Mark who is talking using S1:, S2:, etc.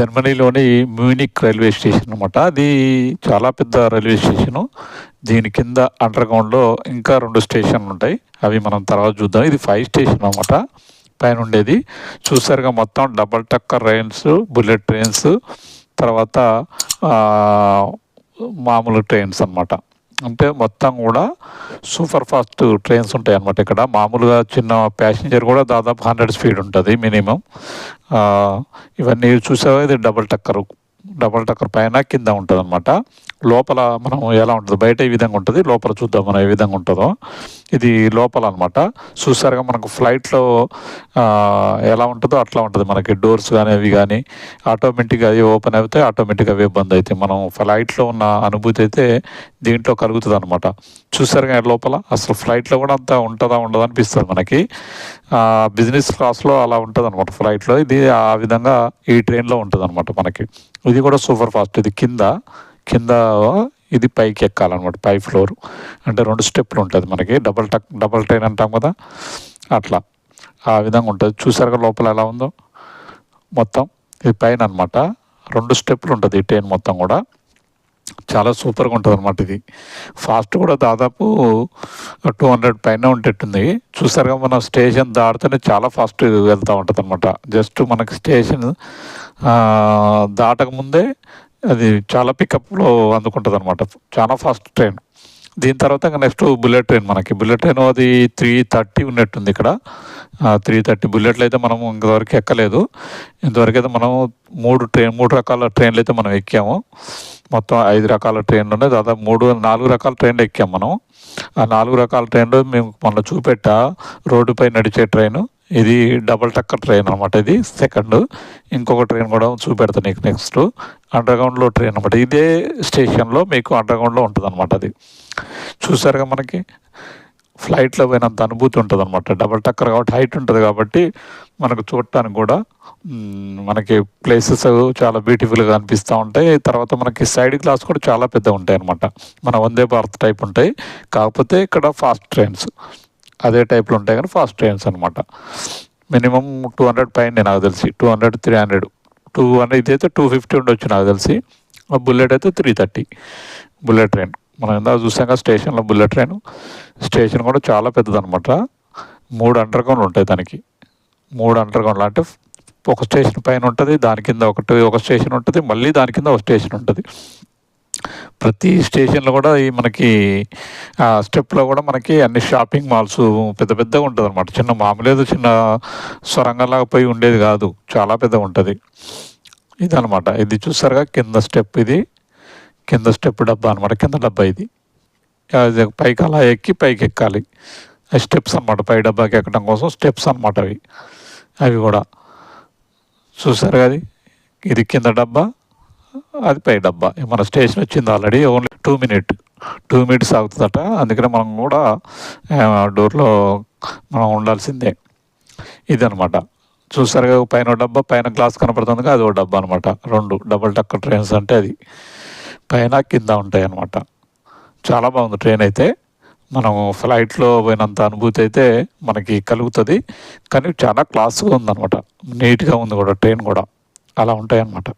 S1: జర్మనీలోని Munich railway station అనమాట అది చాలా పెద్ద రైల్వే స్టేషను. దీని కింద అండర్ గ్రౌండ్లో ఇంకా రెండు స్టేషన్లు ఉంటాయి. అవి మనం తర్వాత చూద్దాం. ఇది ఫైవ్ స్టేషన్ అనమాట పైన ఉండేది చూసారుగా మొత్తం double decker trains bullet trains తర్వాత మామూలు ట్రైన్స్ అన్నమాట. అంటే మొత్తం కూడా సూపర్ ఫాస్ట్ ట్రైన్స్ ఉంటాయి అన్నమాట ఇక్కడ. మామూలుగా చిన్న ప్యాసింజర్ కూడా దాదాపు హండ్రెడ్ స్పీడ్ ఉంటుంది మినిమం. ఇవన్నీ చూసావా? ఇది డబుల్ టక్కరు. డబుల్ టక్కర్ పైన కింద ఉంటుంది అనమాట లోపల మనం ఎలా ఉంటుంది? బయట ఈ విధంగా ఉంటుంది? లోపల చూద్దాం మనం ఏ విధంగా ఉంటుందో. ఇది లోపల అనమాట చూసారుగా మనకు ఫ్లైట్లో ఎలా ఉంటుందో అట్లా ఉంటుంది మనకి. డోర్స్ కానీ అవి కానీ ఆటోమేటిక్గా అవి ఓపెన్ అవుతాయి ఆటోమేటిక్గా అవే బంద్ అవుతాయి. మనం ఫ్లైట్లో ఉన్న అనుభూతి అయితే దీంట్లో కలుగుతుంది అనమాట చూసారుగా లోపల? అసలు ఫ్లైట్లో కూడా అంత ఉంటుందా ఉండదా అనిపిస్తుంది మనకి. బిజినెస్ క్లాస్లో అలా ఉంటుంది అనమాట ఫ్లైట్లో ఇది ఆ విధంగా ఈ ట్రైన్లో ఉంటుంది అనమాట మనకి. ఇది కూడా సూపర్ ఫాస్ట్ ఇది కింద కింద ఇది పైకి ఎక్కాలన్నమాట పై ఫ్లోర్. అంటే రెండు స్టెప్లు ఉంటుంది మనకి డబల్ టక్ డబల్ ట్రైన్ అంటాం కదా అట్లా. ఆ విధంగా ఉంటుంది. చూసారుగా లోపల ఎలా ఉందో? మొత్తం ఇది పైన అనమాట రెండు స్టెప్లు ఉంటుంది ఈ ట్రైన్ మొత్తం కూడా. చాలా సూపర్గా ఉంటుంది అనమాట ఇది. ఫాస్ట్ కూడా దాదాపు టూ హండ్రెడ్ పైన ఉండేట్టుంది. చూసారుగా మనం స్టేషన్ దాటితేనే చాలా ఫాస్ట్ వెళ్తూ ఉంటుంది అనమాట జస్ట్ మనకి స్టేషన్ దాటక ముందే అది చాలా పికప్లో అందుకుంటుంది అనమాట చాలా ఫాస్ట్ ట్రైన్ దీని తర్వాత ఇంకా నెక్స్ట్ బుల్లెట్ ట్రైన్ మనకి. బుల్లెట్ ట్రైన్ అది త్రీ థర్టీ ఉన్నట్టుంది ఇక్కడ. త్రీ థర్టీ బుల్లెట్లు అయితే మనం ఇంతవరకు ఎక్కలేదు. ఇంతవరకు అయితే మనం మూడు ట్రైన్ మూడు రకాల ట్రైన్లు అయితే మనం ఎక్కాము. మొత్తం ఐదు రకాల ట్రైన్లు ఉన్నాయి. దాదాపు మూడు నాలుగు రకాల ట్రైన్లు ఎక్కాం మనం ఆ నాలుగు రకాల ట్రైన్లు మేము మొన్న చూపెట్టా. రోడ్డుపై నడిచే ట్రైన్ ఇది డబల్ టక్కర్ ట్రైన్ అనమాట ఇది. సెకండ్ ఇంకొక ట్రైన్ కూడా చూపెడతాను నీకు నెక్స్ట్ అండర్గ్రౌండ్లో ట్రైన్ అనమాట ఇదే స్టేషన్లో మీకు అండర్గ్రౌండ్లో ఉంటుంది అనమాట అది. చూసారుగా మనకి? ఫ్లైట్లో పోయినంత అనుభూతి ఉంటుంది అనమాట డబల్ టక్కర్ కాబట్టి హైట్ ఉంటుంది కాబట్టి మనకు చూడటానికి కూడా మనకి ప్లేసెస్ చాలా బ్యూటిఫుల్గా అనిపిస్తూ ఉంటాయి. తర్వాత మనకి సైడ్ గ్లాస్ కూడా చాలా పెద్దగా ఉంటాయి అనమాట మన వందే భారత్ టైప్ ఉంటాయి. కాకపోతే ఇక్కడ ఫాస్ట్ ట్రైన్స్ అదే టైప్లో ఉంటాయి కానీ ఫాస్ట్ ట్రైన్స్ అనమాట మినిమం టూ హండ్రెడ్ పైన నాకు తెలిసి. Two hundred three hundred two అనేది ఇదైతే టూ ఫిఫ్టీ ఉండొచ్చు నాకు తెలిసి. ఆ బుల్లెట్ అయితే త్రీ థర్టీ. Bullet train. మనం ఇందాక చూసాం కదా స్టేషన్లో బుల్లెట్ ట్రైన్. స్టేషన్ కూడా చాలా పెద్దదనమాట మూడు అండర్ గ్రౌండ్ ఉంటాయి దానికి. మూడు అండర్ గ్రౌండ్లు అంటే ఒక స్టేషన్ పైన ఉంటుంది దాని కింద ఒకటి ఒక స్టేషన్ ఉంటుంది మళ్ళీ దాని కింద ఒక స్టేషన్ ఉంటుంది. ప్రతి స్టేషన్లో కూడా ఈ మనకి ఆ స్టెప్లో కూడా మనకి అన్ని షాపింగ్ మాల్స్ పెద్ద పెద్దగా ఉంటుంది అనమాట చిన్న మామూలేదు చిన్న సొరంగంలాగా పోయి ఉండేది కాదు. చాలా పెద్దగా ఉంటుంది. ఇదనమాట ఇది చూసారుగా? కింద స్టెప్ ఇది. కింద స్టెప్ డబ్బా అనమాట కింద డబ్బా ఇది. పైకి అలా ఎక్కి పైకి ఎక్కాలి. ఆ స్టెప్స్ అనమాట పై డబ్బాకి ఎక్కడం కోసం స్టెప్స్ అనమాట అవి. అవి కూడా. చూసారు అది? ఇది కింద డబ్బా. అది పై డబ్బా మన స్టేషన్ వచ్చింది already only two minute two minutes ఆగుతుందట. అందుకనే మనం కూడా డోర్లో మనం ఉండాల్సిందే. ఇదనమాట చూసారుగా పైన ఓ డబ్బా పైన గ్లాస్ కనపడుతుంది అది ఒక డబ్బా అనమాట రెండు డబుల్ టక్కర్ ట్రైన్స్ అంటే అది. పైన కింద ఉంటాయి అనమాట చాలా బాగుంది ట్రైన్ అయితే. మనం ఫ్లైట్లో పోయినంత అనుభూతి అయితే మనకి కలుగుతుంది. కానీ చాలా క్లాస్గా ఉందన్నమాట. నీట్గా ఉంది కూడా ట్రైన్ కూడా. అలా ఉంటాయి అన్నమాట